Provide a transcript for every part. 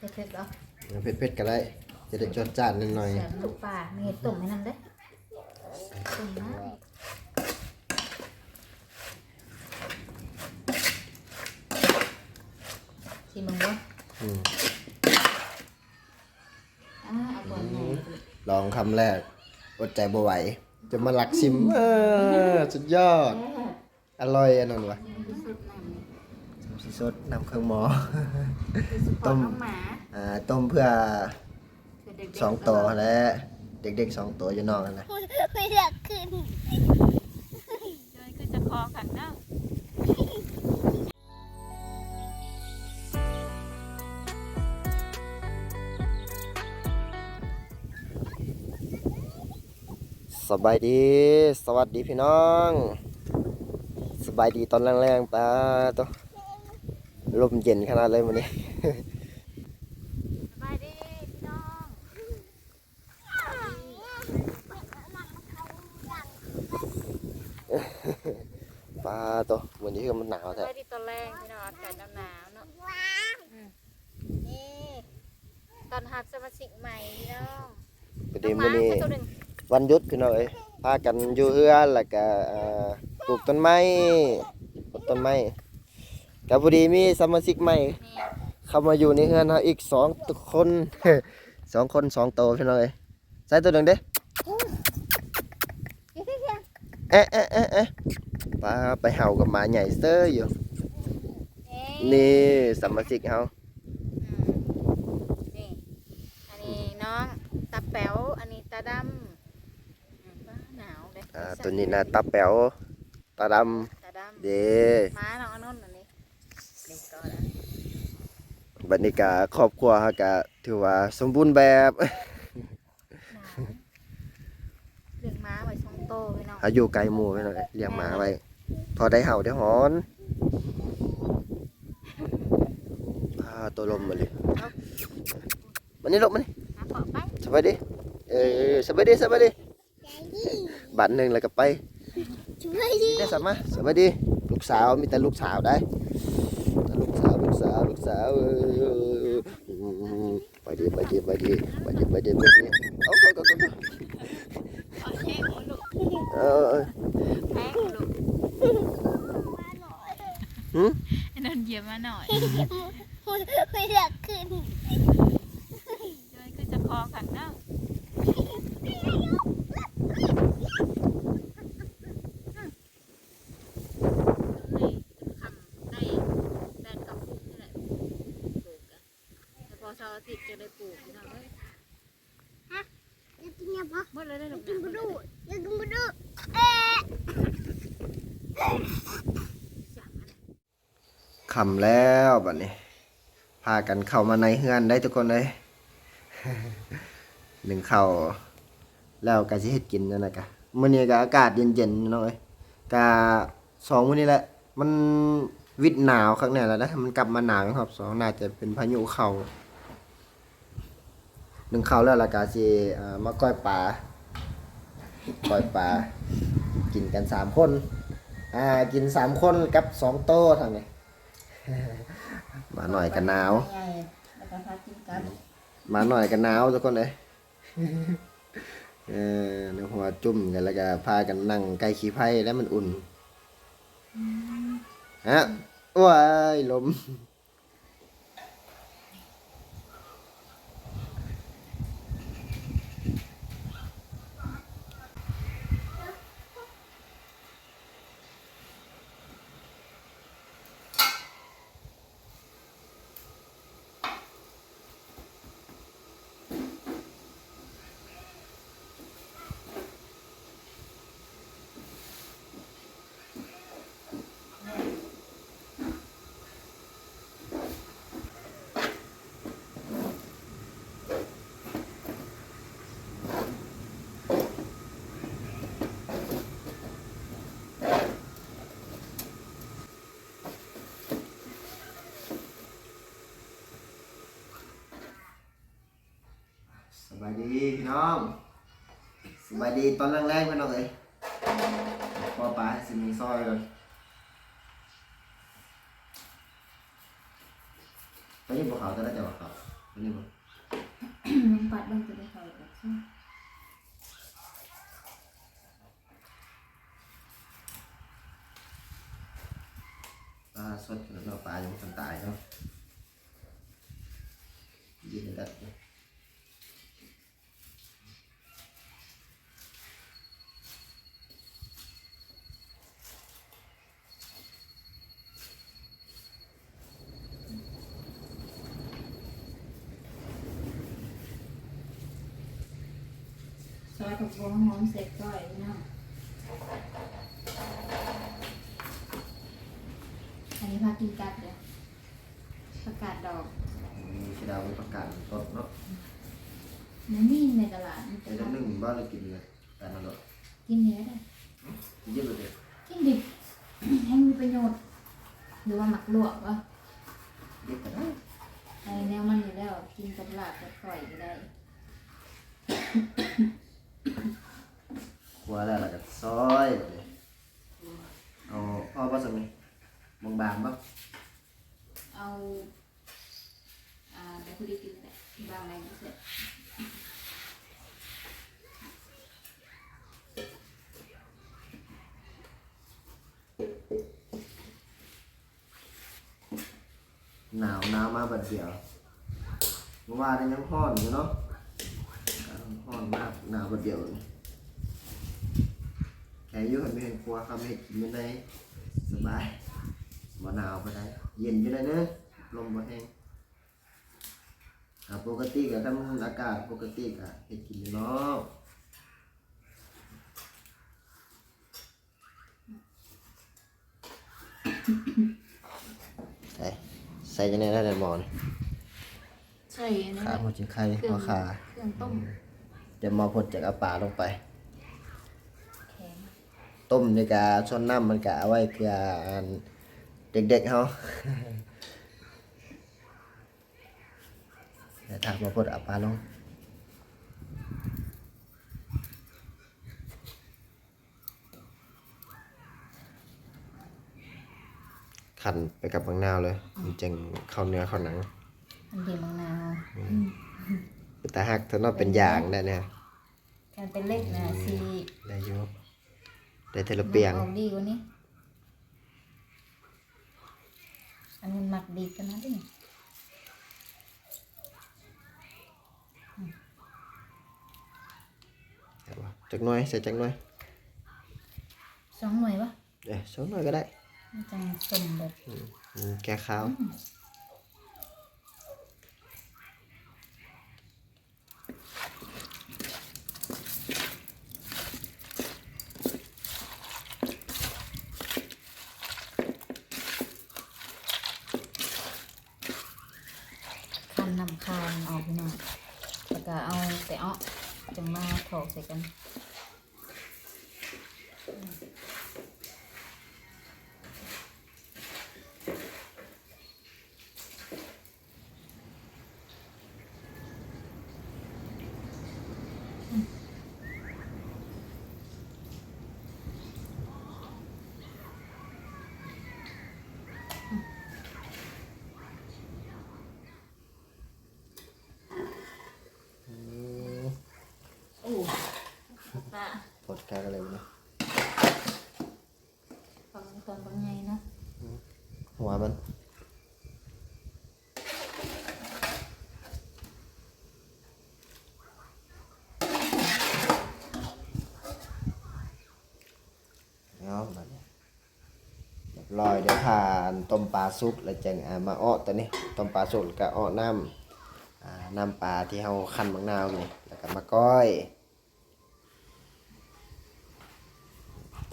เผ็ดๆเหรอเผ็ดๆก็ได้จะได้จดจ้านนิดหน่อยแซ่บลูกปลามีเห็ดต้มให้นำเด้อต้มนะชิมมึงบ่อืมอ่าเอาก่อนใหญ่ลองคำแรก อดใจบ่ไหว จะมาหลักชิมเออสุดยอดแซ่บอร่อยอันนั้นวะสุดน้ำ สีสดนำเครื่องหมอสุดปอดน้องหมาอ่าต้มเพื่อเพื่อเด็กๆสองตัวและเด็กๆสองตัวอยู่นอกนั่นนะไม่อยากขึ้นเจ้ยคือจะคอขันเนาะสบายดี สวัสดีพี่น้อง สบายดีตอนแรงๆปลาตัว ลมเย็นขนาดเลยวันนี้สบายดีพี่น้องปลาตัววันนี้คือมันหนาวสแท้บายดีตอนแรกพี่น้องอากาศหนาวๆเนาะอืมนี่ตอนหับสมาชิกใหม่พี่น้องประเดี๋ยวมื้อนี้น้องหมาแค่ตัวหนึ่งวันหยุดพี่น้องเอ้ยพากันอยู่เฮือนแล้วก็เอ่อปลูกต้นไม้ปลูกต้นไม้ กับพอดีมีสมาชิกใหม่นี่เข้ามาอยู่ในเฮือนเฮาอีกสองตัวคนสองคนสองตัวพี่น้องเอ้ยใส่ตัวหนึ่งเด้เอ๊ะเอ๊ะเอ๊ะเอ๊ะปลาไปเห่ากับหมาใหญ่เซ้ออยู่ นี่สมาชิกเฮาอืมนี่อันนี้น้องตาแป๋วอันนี้ตาดำอืมว้าหนาวเลยอ่าตัวนี้นะตาแป๋วตาดตาดำเด้ำม้าน้องอนน บรรยากาศครอบครัวเฮาก็ถือว่าสมบูรณ์แบบหนาวเลี้ยงม้าไว้ช่องโตพี่น้องอาอยู่ไกลหมู่พี่น้องเอ้ยเลี้ยงหมาไว้ พอได้เห่าได้หอนพาตัวลมมาเลยมันนี่ลมมันนี่หาเกาะไปสบายดีเออสบายดีสบายดีบัตรหนึ่งแล้วก็ไปช่วยดิได้สามารถสบายดีลูกสาวมีแต่ลูกสาวได้แต่ลูกสาวลูกสาวลูกสาไปดีไปดีไปดีไปดีไปดีไปดีเอาเอาเอาเอาขอแห้งหัวลูกเอาเอาแห้งหัวลูกหืมไอ้นนท์เหยียบมาหน่อยไม่อยากขึ้น เจ้ยคือจะคอขันเนาะนี่คำได้แบนกับปลูกนี่แหละปลูกอะแต่พอเสาร์อาทิตย์จะได้ปลูกพี่น้องเอ้ย อยากกินยังปะหมดเลยได้หรอกินนะบดูอยากกินบดูเอ๊ะคำแล้วบัดนี้ พากันเข้ามาในเฮือนได้ทุกคนเลยหนึ่งเข้าแล้วก็สิเฮ็ดกินนั่นนะกะมื้อนี้ก็อากาศเย็นๆเนาะเอ้ยกะสองมื้อนี้แหละ มันวิดหนาวครั้งนี้แล้วนะ มันกลับมาหนาวครับสองน่าจะเป็นพายุเข้า หนึ่งเข้าวแล้วและกาสิอ่ามาก้อยปลาก้อยปลากินกันสามคนอ่ากินสามคนกับสองโต๊ะทางนี้มาหน่อยกันหนาวใหญ่แล้วก็พากินกันมาหน่อยกันหนาวทุกคนเลยเออในหัวจุ่มกันแล้วก็พากันนั่งใกล้ขี้ไผ่แล้วมันอุ่นฮะว้ายลม พี่น้องสบายดีตอนแรกๆพี่น้องเลยพอปลาสิมีซอยเลยตอนนี้บวกเขาจะได้จะบอกเขาตอนนี้บ่มันปัดเบิ่งจะได้เข้าอีกแล้วใช่ไหม ปลาสดแล้วก็ปลายังทันตายเนาะยืนดัดเลย ซอยผักบัวหอมเสร็จก็ไอ้นาะอันนี้พากินกัดเดี๋ยวประกาศดอก มีกระดาวมีประกาศสดเนาะ มันมีในตลาดมัน แต่ จะ จะนึ่งบ้านเรากินเลยแต่นั่นเนาะ กินเนื้อได้ เยอะเลย กินดิบ ให้มีประโยชน์ หรือว่าหมักลวกวะ เยอะแต่ได้ ไอแนวมันอยู่แล้ว กินกับลาบกับก่อยก็ได้ ครัวแล้วเราก็ซอยแบบนี้เอา พ่อป่ะสมัยบางบางๆป่ะเอาอ่าเดี๋ยวคุณได้กินแหละบางอะไรก็เสร็จหนาวหนาวมาบัดเดียวเมื่อวานนี่ยังห้อนอยู่เนาะห้อนมากหนาวบัดเดียวนี่แค่อยุ่งไม่เห็นครัวเขาไม่เห็นกินไม่ได้ สบายบ่หนาวไปได้ เย็นอยู่ได้เนอะลมบ่แห้งอ่าปกติก็ทำอากาศปกติก็เห็ดกินอยู่เนาะใส่ใส่ยังไงได้แต่หมอนใช่อันนั้นขาแหละหัวจิงไข่เครื่หัอวงขาเครื่องต้ม เดี๋ยวหมอพดจากเอาปลาลงไปแข็ง ต้มในกาช้อนน้ำมันกะเอาไว้เพื่ออันเด็กๆเขาเดี๋ยวถามหมอพดเอาปลาลงขันไปกับบางนาวเลยมันจึงเข้าเนื้อเข้าหนังมันดีมะนาวแต่หักถ้าเนอกเป็นอย่างได้เนี่ยการเป็นเล็กนะสีได้อยุ ได้เทละเปียงออกดีกว่านี้อันนี้หมักดีกันนะดิเอาวะจักหน่อยใส่จักหน่อยสองหน่วยปะเอ้ยสองหน่อยก็ได้มันจังสมแบบอืมแก้ข้าว คันนำคานออกพี่น้องแล้วก็เอาแต่เอาจังมาถอกใส่กัน อืม โอ้ปะ ปวดกลางอะไรวะเนี่ยฟังตอนบางไงเนาะหัวมันเอาแบบนี้เรียบร้อยเดี๋ยวผ่านต้มปลาซุปแล้วจังอ่ามาอ้อตัวนี้ต้มปลาสุกแล้วก็อ้อน้ำอ่าน้ำปลาที่เราคั้นมะนาวอยู่นี่แล้วก็มาก้อย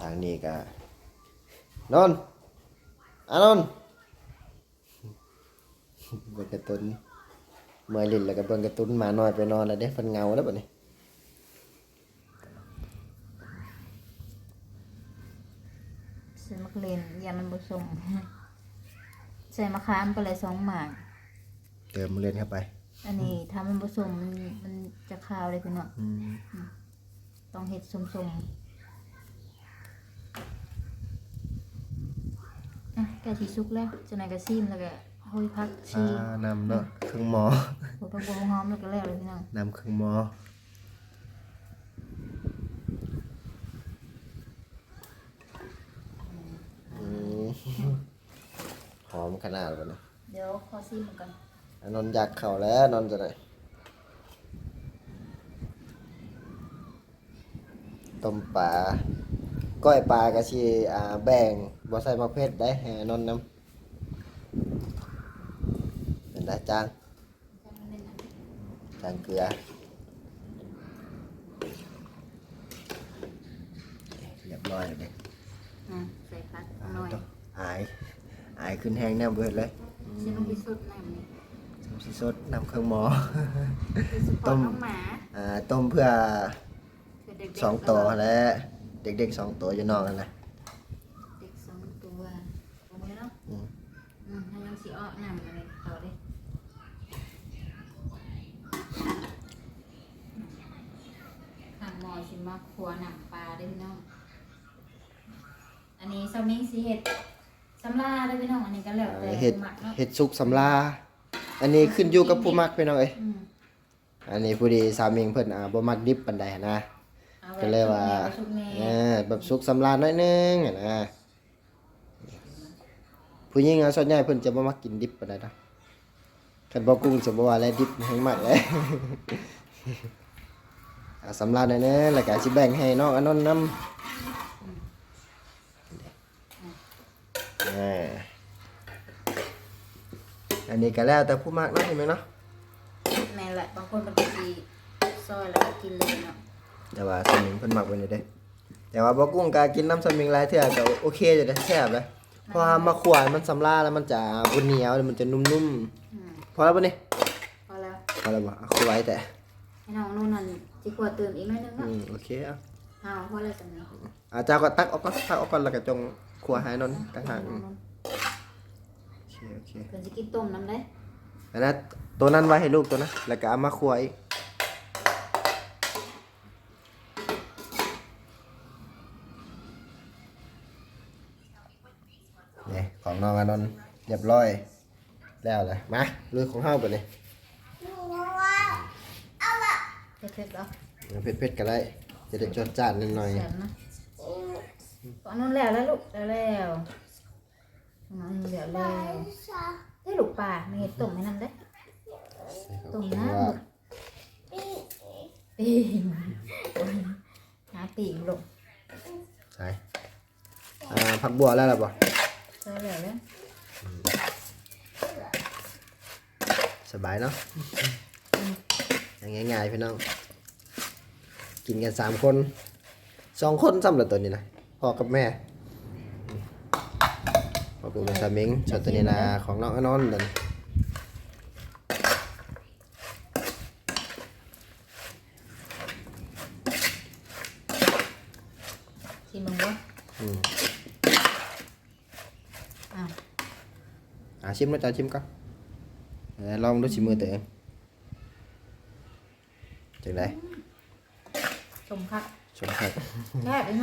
ทางนี้ก็นอนอานนท์เบิ่งการ์ตูนเมื่อยลิ้นแล้วก็เบิ่งการ์ตูนหมาน้อยไปนอนแล้วเด้เพิ่นเหงาแล้วบัดนี้ใส่มะเขืออย่ามันผสมใส่มะขามไปเลยสองหมากเติมเล่นเข้าไป อันนี้ถ้ามันผสมมันมันจะคาวเลยพี่น้องอืมต้องเห็ดสมๆ อะแกะสีซุกแล้วจะไหนายกระซิมแล้วก็โอ้ยพักปชีลานำเนาะเครื่องหมอโอ้ยพักบัวหอมแล้วก็แล้วเลยพี่น้องนำเครื่องหมออืมหอมขนาดเลยนะเดี๋ยวขอซิมก่อนอนนท์อยากเข่าแล้วนนท์จะไหนต้มปลา ก้อยปลากะชีอ่าแบ่งบ่ใส่มะเพ็ดได้ให้อนนท์นำเป็นได้จางจางเกลือเรียบร้อยเลยอะใส่พักหน่อยอายอายขึ้นแห้งแน่เบิดเลยชิลงที่สุดหน่อยนี่สมสิสดนำเครื่องหมอ คือสปอต้ร์ตมน้องหมา อ่าต้มเพื่อคือเด็กๆสองตัวและ เด็กๆสองตัวอยู่นอกนั่นแหละเด็กสองตัวตรงนี้เนาะอืมอืมให้ยังสีอ้อหนำอะไรต่อดิทางหมอชิมาครัวหนังปลาได้อพี่น้อง อันนี้ซามิงสีเห็ดสำลาได้อพี่น้อง อันนี้ก็แล้วแต่เห็ดหมักเนาะเห็ดสุกสำลา อันนี้ขึ้นอยู่กับผู้มักไปหน่อยอืม อันนี้ผู้ดีสามีเพิ่นอ่าบ่มักดิบปานใดหั้นนะอาแบบ ก็เลยว่าชุบแม่เออแบบสุกสำลาน้อยนึงหั้นนะผู้หญิงอะส่วนใหญ่เพิ่นจะบ่มักกินดิบปานใดนะคันบ่กุ้งจะบ่ว่าอะไรดิบแห้งมากเลยอ่าสำลาน้อยนึงแล้วก็สิแบ่งให้น้องอนนท์นำอ่าอันนี้ก็แล้วแต่ผู้มักเนาะเห็นไหมเนาะแม่นแหละบางคนมันก็สีซอยแล้วก็กินเลยเนาะ แต่ว่าสมิงเพิ่นมักไว้นี่เด้ แต่ว่าบ่กุ้งกากินน้ำสมิงหลายเทื่อก็โอเคอยู่เด้แซ่บเลยเพราะว่ามาขวายมันสำลาแล้วมันจะบ่เหนียวมันจะนุ่มอืมๆพอแล้วบ่นี่พอแล้วพอแล้วบ่เอาขวายแต่ให้น้องนู่นนั่นจิกว่าเติมอีกหน่อยนึงอืเนาะมโอเคอะเอาพอแล้วจังนี้อาเจ้าก็ตักออกก่อนตักออกก่อนแล้วก็จงขัวให้นนต่างหากอืมโอเคโอเค เพิ่นสิกินต้มน้ำได้อันนั้นตัวนั้นไว้ให้ลูกตัวนะแล้วก็เอามาขัวอีกนี่ ของน้องอานนท์เรียบร้อย แล้วเลยมาลุยของเฮาไปเลยเผ็ดๆเหรอเผ็ดเผ็ดๆก็ได้จะได้จดจานนิดหน่อยแซ่บนะตอนนั้นแล้วแล้วลูกแล้วแล้วน้องแล้วแล้วได้ลูกปลามีเห็ดต้มให้นำได้ตรงหน้าว่าปีงหาปีงลูกใช่ผักบัวแล้วล่ะบ่ ใช่แล้วแล้วสบายเนาะอย่างง่ายๆพี่น้อง กินกันสามคนสองคนซ้ำละตัวนี้นะพ่อกับแม่พ่อกูเป็นสามิงส่วนตัวนี้นะของน้องอนนท์เดิน ชิมมึงบ่ อืม อ้าว อ่าชิมแล้วจ้าชิมก่อนเออลองดูชิมมือตัวเองจังไดชมครับชมครับแซ่บอีก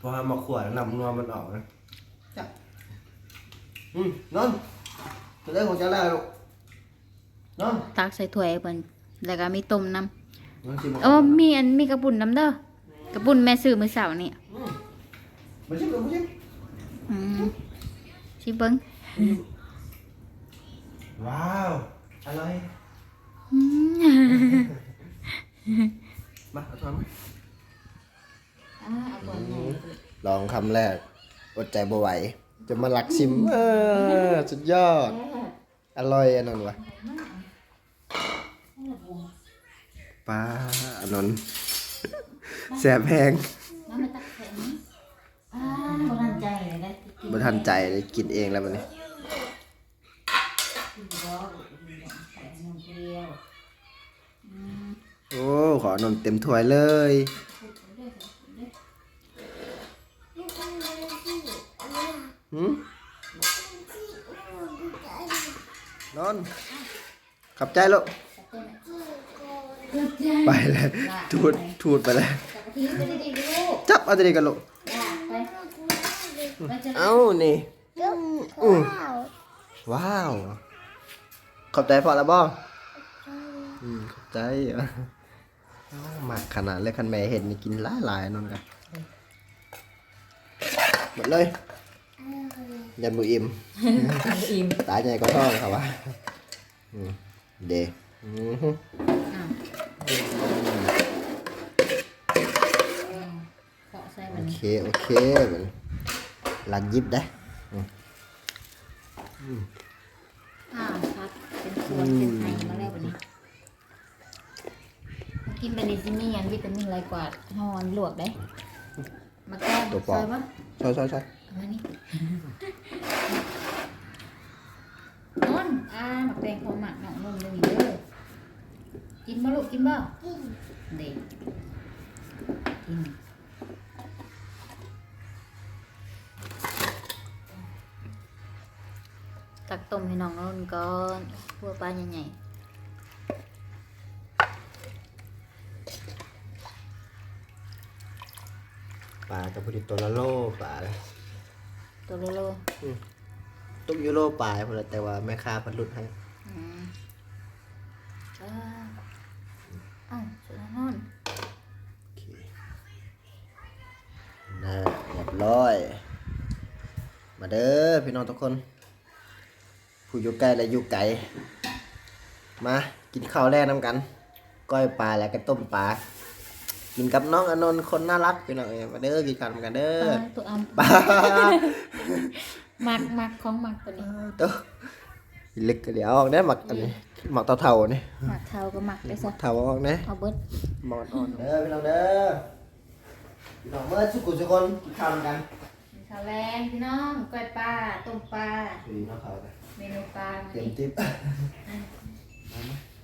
เนาะเรียบร้อยป่ะเอาเราหมดเลยจ้ะน้ำซิมเบิ่งเต็มคำได้ขอยนะเป็นจังไดอืมผักพอมาขวดนำนัวมันออกนะจับอืมนอนจะได้ของเจ้าแล้วลูกนอนตักใส่ถ้วยให้เพิ่นแล้วก็มีต้มน้นอนชิมำเออมีอันมีกระปุ่นน้ำเด้อกระปุ่นแม่ซื้อมื้อเช้านี่อืมมาชิมมาชิมอืมชิมเบิ่งว้าวอร่อยอืม มาเอาช้อนมาอ่า เอาก่อนใหญ่ลองคำแรก อดใจบ่ไหว จะมาหลักชิมเออสุดยอดอร่อยอันนั้นวะปลาอันนั้นแสบแพงน้ำมาตักแข็งอ่าบ่ทันใจเลยได้กินบ่ทันใจเลยกินเองแล้วมันนี้กินบ่ใส่นมเปรี้ยวโอ้ ขอนมเต็มถ้วยเลย นี่เป็นอะไรที่อันนี้ หืมนอน ขับใจลูกไปเลยทูดทูดไปเลยจับทีไปดีๆลูกจับเอาตัวนี้กันลูกจ้าไปไปจะเอ้านี่อืมข้าวว้าวขอบใจพอแล้วบ่อืมขอบใจเอ้าหมักขนาดเลยคันแม่เห็นนี่กินหลายหลายๆนนกันหมดเลยยันบุอิ่มอิ่มตายใหญ่ก็ท้องครับว่าอืม เดอือฮึอะเกาะใส่มัโอนนี่เค โอเคเหมือนลันยิบได้อ้าวพัดเป็นสวนเป็นไห้มาแล้ววันนี้มากินไปในที่นี่ยันวิตามินไรกว่าฮอนลวกได้มาแก้มตัวปอใส่บปะใช่ใช่ใช่เอามานี่ นอนอ่าหมักแดงของหมักหนองนมเลยนี่เด้อกินบ่ลูกกินบ่กินเด็กกินตักต้มให้น้องนนก่อนพัวปลาใหญ่ปลากับพอดีตัวละโลปลาเลยๆตัวโล ตุ้มยูโรปลาพอดีแต่ว่าแม่ค้าพันลุดให้ๆอืมอ่าเอ้าสุดนอนโอเคน่าเรียบร้อย มาเด้อพี่น้องทุกคน ผู้อยู่ใกล้และอยู่ไกลมากินข้าวแร่น้ำกัน ก้อยปลาและก็ต้มปลากินกับน้องอนนท์คนน่ารักพี่น้องเอ้ยมาเด้อกินข้าวนำกันเด้อปลาตัวอัม ปลาห มักหมักของหมักตัวนี้ตัวลึกก็เดี๋ยวออกเนี่ยหมักอันนี้หมักเท่าๆนี่หมักเทาก็หมักได้ซะเท่าออกเนี่ยเอาเบิดหมอนอ่อนเด้อพี่น้องเด้อพี่น้องเมื่อสุกุสุคนกินข้าวนำกันข้าวแรงพี่น้องก้อยปลาต้มปลาพี่น้องเขากันเมนูปลามาเต็มนี่ติ๊บ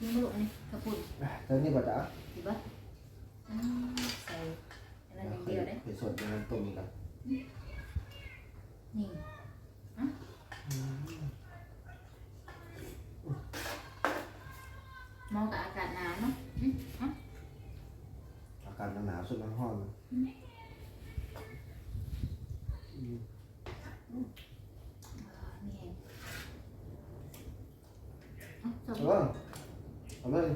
นี่ลูกนี่กระปุกเท่านี้ก่อนจ้ะดีป่ะอืมใส่อันนั้นอย่างเดียวเด้ไปสดในน้ำต้มกันนี่อะเห มองกับอากาศหนาวเนาะอืมอะอากาศหนาวๆสุดน้ำห้อนนี่เองเอาจบ เออเอาเลย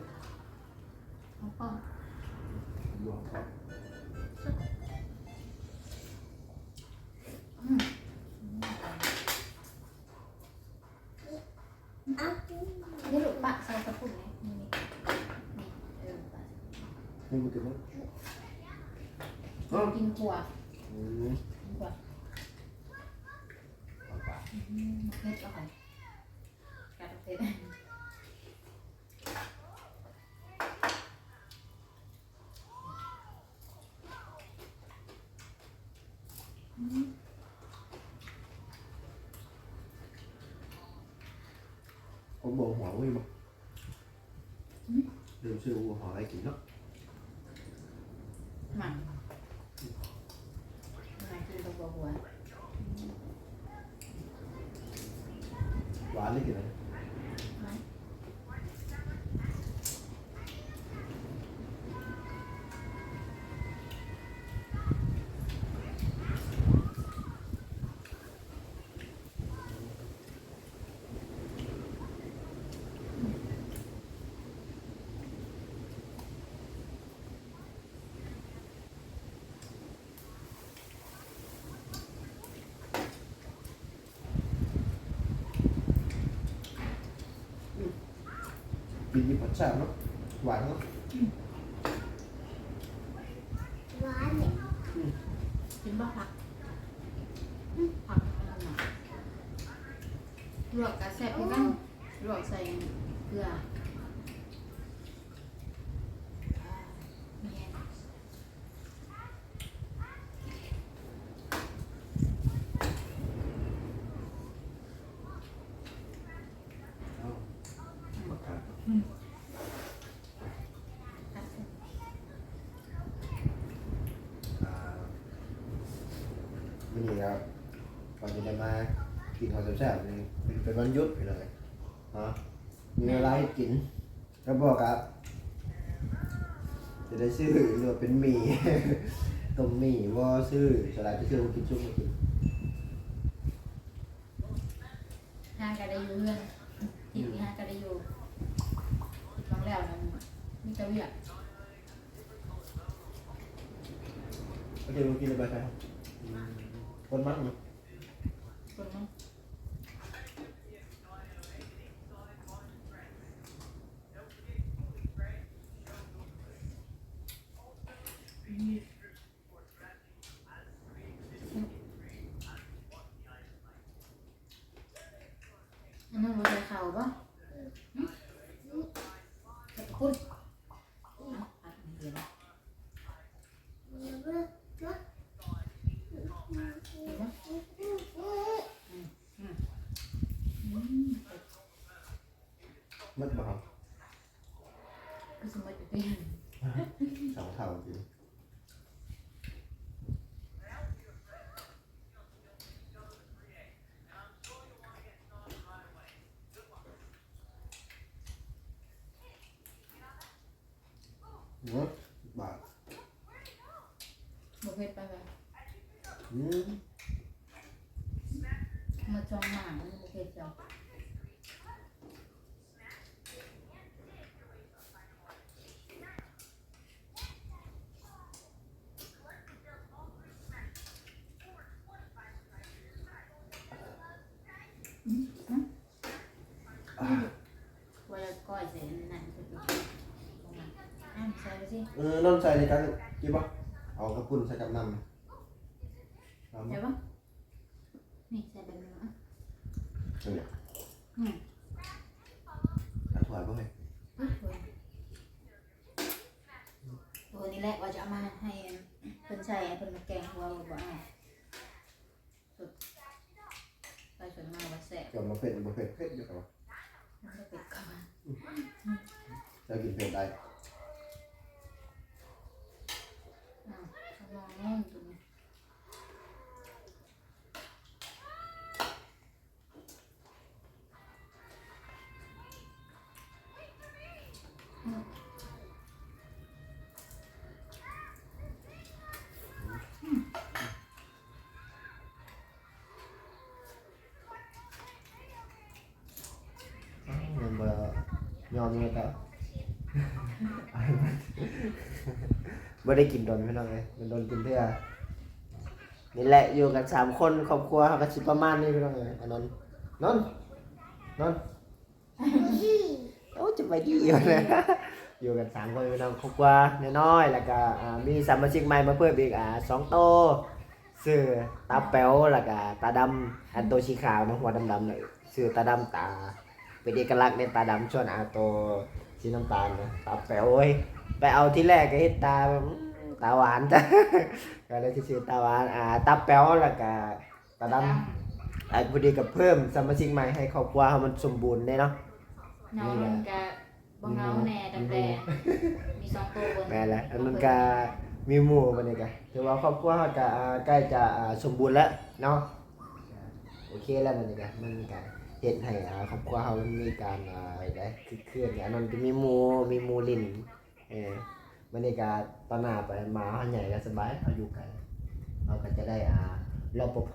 กินขวดอืมกินขวดเอาปลาอืมเผ็ดแล้วค่ะกัดเผ็ดผมบอกหัวไว้บ่เดิมชื่อหัวหออะไรกินเนาะหมันหมันกินกับบัวหัว หวานเลยกินอะไร หมัน ปีนี้ผัดชาเนาะหวานเนาะหวานเนี่ย กินบ้าผักอืมผักอะไรหน่อยลวกกระแซ่บพี่กันลวกใส่เกลืออ่าเนี่ย เอามาทาน ตัดเส้น อ่าวันนี้ครับก่อนจะได้มา กินข้าว แซ่บๆนี่เป็นเป็นวันหยุดไปเลยฮะมีอะไรให้กินก็บอกครับ จะได้ซื้อหรือว่าเป็นหมี่ ต้มหมี่ว่าซื้อสลายไปซื้อมากินชุ่มมากินห้างก็ได้อยู่เพื่อนทีที่ห้างก็ได้อยู่ลองแล้วนั้นมีแต่เวียกโอเคมากินเลยไปใช่ครับคนมั้งเนาะคนนั้นอั นนั้นบ่ใส่ข้าวบ่หึขอบคุณเอาอัดไม่เห็นเห็นบ่อืม มัดบ่ครับ ก็สมมติเป็น สองเท่าจริง เนาะบาทบ่เผ็ดไปแบบอืม มาจองหมามันบ่เผ็ดจ้ะ ว่าจะก้อยใส่นั่นก็ดูอะใส่ไปสิ เออน้ำ ใส่ในกันกินปะเอากระปุ่นใส่กับน้ำน้ำใส่ปะนี่ใส่แบบนี้อะเนี่ยอืมอัดถอยป่ะเฮ้ยเฮ้ยตัวตัวนี้แหละว่าจะเอามาให้เพิ่นใส่เพิ่นมาแกงหัวบ่บ่เอาสุดไปส่วนมากว่าแซ่บเกี่ยวมาเผ็ดมาเผ็ดเผ็ดอยู่กับมันจะเป็ดเข้ามาจะกินเผ็ดได้ ไม่ได้กินโดนพี่น้องเลยมันโดนกินเพื่อนี่แหละอยู่กันสามคนครอบครัวเขาก็สิประมาณนี้พี่น้องเลยอันนนท์นนท์นนท์โอ้จะไปดีอยู่นะอยู่กันสามคนพี่น้องครอบครัวน้อยๆแล้วก็มีสมาชิกใหม่มาเพิ่มอีกอ่าสองโตวชื่อตาแป๋วแล้วก็ตาดำอันโตวสีขาวเนาะหัวดำๆเลยชื่อตาดำตาเป็นเอกลักษณ์ในตาดำชวนอาโตสีน้ำตาลนะตาแป๋วเว้ย ไปเอาที่แรกก็เห็นตาแบบอืมตาหวานจ้ะก็เลยชื่อตาหวานอ่าตาแป๋วแล้วก็ตาดำอ่าพอดีกับเพิ่มสมาชิกใหม่ให้ครอบครัวให้มันสมบูรณ์เลยเนาะเนามันก็บ่เงาแน่ดำแดงมีสองตัวบนแม่นแหละอันนั้นก็มีหมู่บัดนี้ก็ถือว่าครอบครัวเราก็อ่าใกล้จะอ่าสมบูรณ์แล้วเนาะโอเคแล้วบัดนี้ก็มันก็เฮ็ดให้อ่าครอบครัวเรามันมีการอ่าได้คือเคลื่อนอย่างนั้นก็มีหมู่มีหมู่ลิ้น เออบัดนี้ก็ตอนหน้าไปมาเฮาใหญ่ก็สบายเอาอยู่ไกลเราก็จะได้อ่ารปภ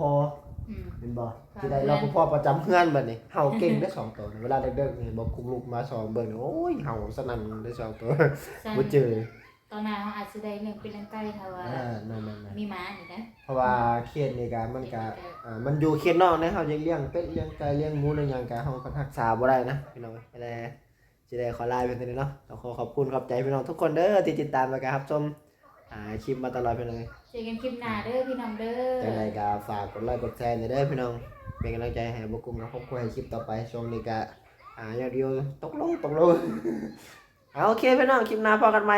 อืม เป็นบ่ค่ะ ที่ได้รปภประจำเฮือนบัดนี้เฮาเก่งได้สองตัวเวลาเด็กๆนี่บ่คุกลูกมาสอนเบิ่งนี่โอ้ยเฮาสนั่นได้สองตัวสั่นบ่เจอตอนนั้นเขาอาจจะได้เลี้ยงเป็นเลี้ยงไก่ถ้าว่า อ่านั่นๆๆ มีหมาอยู่นะ เพราะว่าเขตนี่ก็มันก็อ่ามันอยู่เขตนอกนะเฮายังเลี้ยงเป็ดเลี้ยงไก่เลี้ยงหมูเลี้ยงหยังก็เฮาก็รักษาบ่ได้นะพี่น้องก็เลย สิได้ขอลาเพียงเท่านี้เนาะต้องขอขอบคุณขอบใจพี่น้องทุกคนเด้อที่ติดตามแล้วก็รับชมอ่าคลิปมาตลอดพี่น้องเจอกันคลิปหน้าเด้อพี่น้องเด้อจังไดก็ฝากกดไลค์กดแชร์หน่อยเด้อพี่น้องเป็นกำลังใจให้บ่กลุ่มกับครอบครัวให้คลิปต่อไปช่วงนี้ก็อ่ายอดวิวตกลงตกลงเอาโอเคพี่น้องคลิปหน้าพอกันใหม่